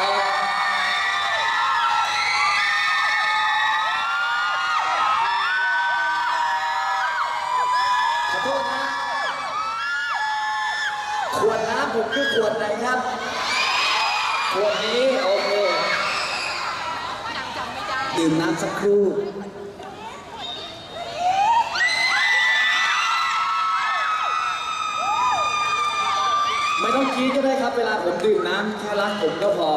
แต่ขอโทษนะ ขวดน้ำผมคือขวดไหนครับ ขวดนี้ โอเค ดื่มน้ำสักครู่ ไม่ต้องกรีดก็ได้ครับ เวลาผมดื่มน้ำแค่รักผมก็พอ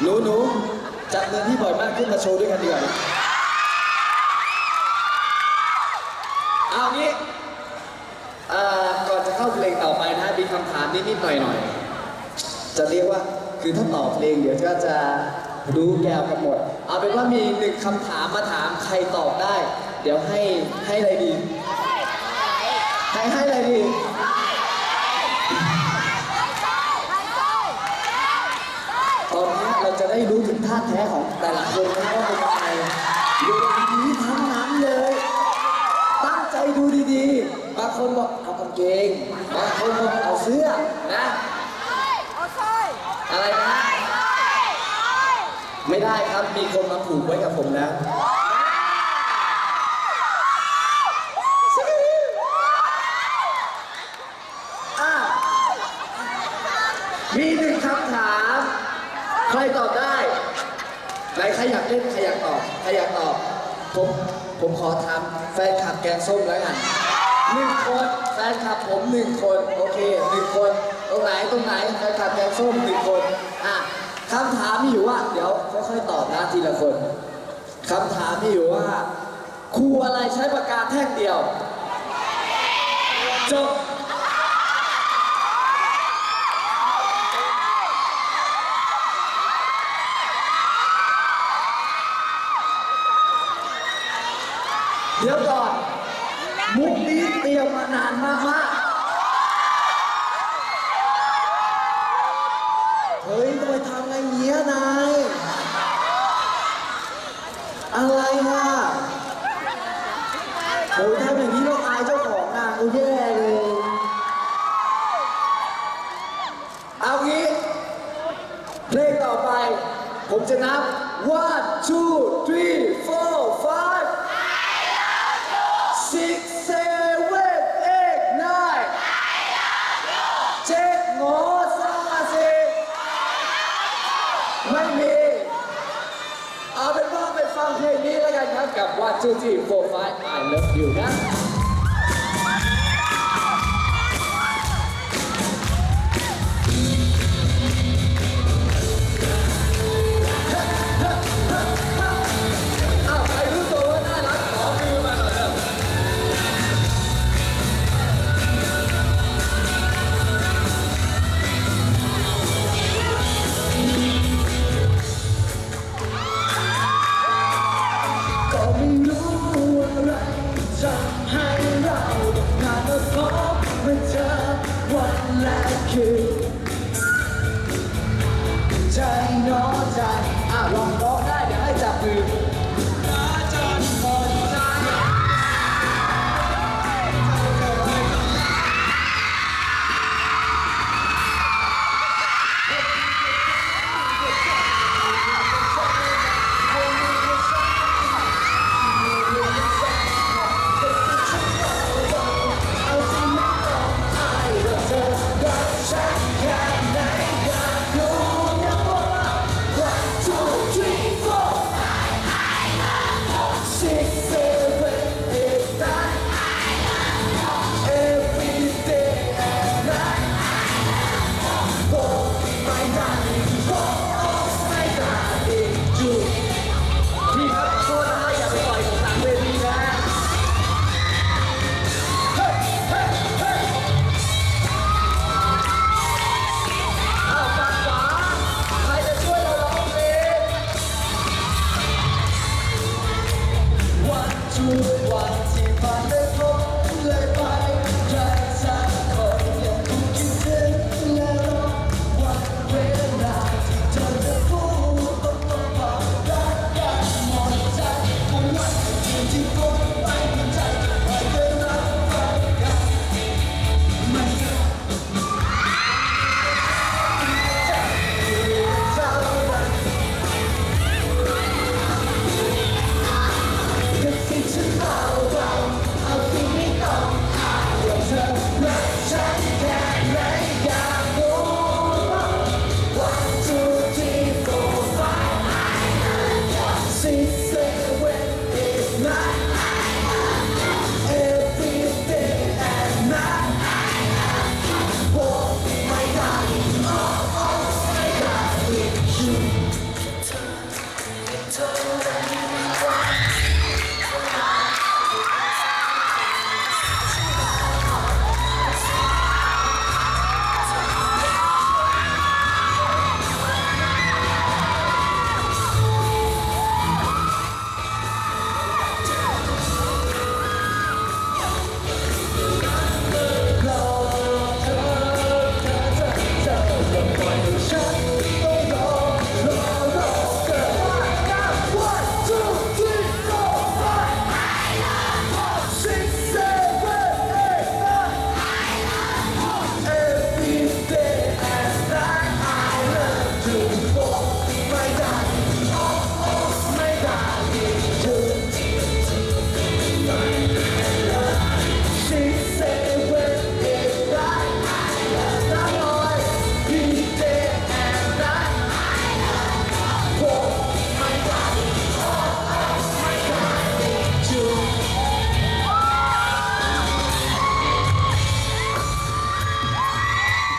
หนูหนูจับเงินที่บ่อยมากขึ้นมาโชว์ด้วยกันดีกว่าเอางี้เอ่อก่อนจะเข้าเพลงต่อไปนะมีคำถามนิดๆหน่อยๆ จะเรียกว่าคือถ้าตอบเพลงเดี๋ยวก็จะรู้แก้วกันหมด เอาเป็นว่ามีหนึ่งคำถามมาถามใครตอบได้ เดี๋ยวให้ให้อะไรดี ให้ให้อะไรดี ตอนนี้เราจะได้รู้ถึงท่าแท้ของแต่ละคนนะว่าเป็นยังไงอยู่ในนี้ทั้งนั้นเลย ตั้งใจดูดีๆ บางคนบอกเอากางเกง บางคนบอกเอาเสื้อนะอะไรนะ ไม่ได้ครับ มีคนมาผูกไว้กับผมแล้วอะมีหนึ่งคำถาม ใคร ตอบได้ไหนใครอยากเล่นใครอยากตอบใครอยากตอบผมผมขอทำแฟนคลับแกงส้มแล้วกันหนึ่งคนแฟนคลับผมหนึ่งคนโอเคหนึ่งคนตรงไหนตรงไหนแฟนคลับแกงส้มหนึ่งคนอะคำถามมีอยู่ว่า เดี๋ยวค่อยๆตอบนะทีละคนคำถามมีอยู่ว่าครูอะไรใช้ปากกาแท่งเดียวจบ เดี๋ยวก่อน มุกนี้เตรียมมานานมากมากๆเฮ้ยทำไมทำอะไรเงี้ยนายอะไรอะโอ้ยทำอย่างนี้เราอายเจ้าของงานกูแย่เลย เอางี้ เพลงต่อไป ผมจะนับ one two three four five นี้แล้วกันครับกับ one two three four five I love you นะ น้อใจอะลองร้อง Thank you.